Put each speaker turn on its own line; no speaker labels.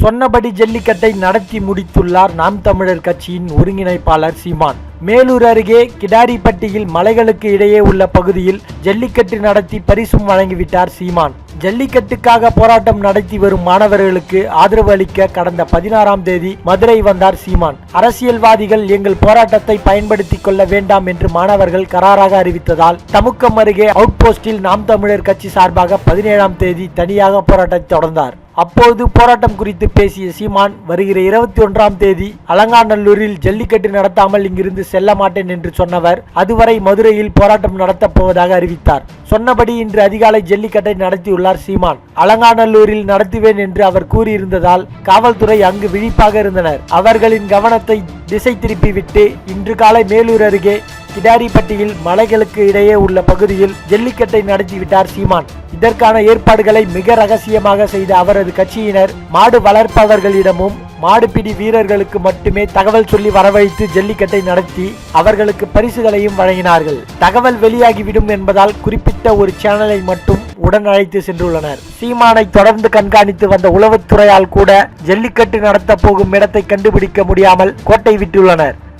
சொன்னபடி ஜல்லிக்கட்டை நடத்தி முடித்துள்ளார் நாம் தமிழர் கட்சியின் ஒருங்கிணைப்பாளர் சீமான். மேலூர் அருகே கிடாரிப்பட்டியில் மலைகளுக்கு இடையே உள்ள பகுதியில் ஜல்லிக்கட்டு நடத்தி பரிசும் வழங்கிவிட்டார் சீமான். ஜல்லிக்கட்டுக்காக போராட்டம் நடத்தி வரும் மாணவர்களுக்கு ஆதரவு அளிக்க கடந்த பதினாறாம் தேதி மதுரை வந்தார் சீமான். அரசியல்வாதிகள் எங்கள் போராட்டத்தை பயன்படுத்திக் கொள்ள வேண்டாம் என்று மாணவர்கள் கராராக அறிவித்ததால் தமுக்கம் அருகே அவுட் போஸ்டில் நாம் தமிழர் கட்சி சார்பாக பதினேழாம் தேதி தனியாக போராட்டத்தை தொடர்ந்தார். அப்போது போராட்டம் குறித்து பேசிய சீமான் வருகிற இருபத்தி ஒன்றாம் தேதி அலங்காநல்லூரில் ஜல்லிக்கட்டு நடத்தாமல் இங்கிருந்து செல்ல மாட்டேன் என்று சொன்னவர் அதுவரை மதுரையில் போராட்டம் நடத்தப் போவதாக அறிவித்தார். சொன்னபடி இன்று அதிகாலை ஜல்லிக்கட்டை நடத்தியுள்ளார் சீமான். அலங்காநல்லூரில் நடத்துவேன் என்று அவர் கூறியிருந்ததால் காவல்துறை அங்கு விழிப்பாக இருந்தனர். அவர்களின் கவனத்தை திசை திருப்பிவிட்டு இன்று காலை மேலூர் அருகே கிடாரிப்பட்டியில் மலைகளுக்கு இடையே உள்ள பகுதியில் ஜல்லிக்கட்டை நடத்திவிட்டார் சீமான். இதற்கான ஏற்பாடுகளை மிக ரகசியமாக செய்த அவரது கட்சியினர் மாடு வளர்ப்பவர்களிடமும் மாடுபிடி வீரர்களுக்கு மட்டுமே தகவல் சொல்லி வரவழைத்து ஜல்லிக்கட்டை நடத்தி அவர்களுக்கு பரிசுகளையும் வழங்கினார்கள். தகவல் வெளியாகிவிடும் என்பதால் குறிப்பிட்ட ஒரு சேனலை மட்டும் உடன் அழைத்து சென்றுள்ளனர். சீமானை தொடர்ந்து கண்காணித்து வந்த உளவுத்துறையால் கூட ஜல்லிக்கட்டு நடத்த போகும் இடத்தை கண்டுபிடிக்க முடியாமல் கோட்டை விட்டுள்ளனர்.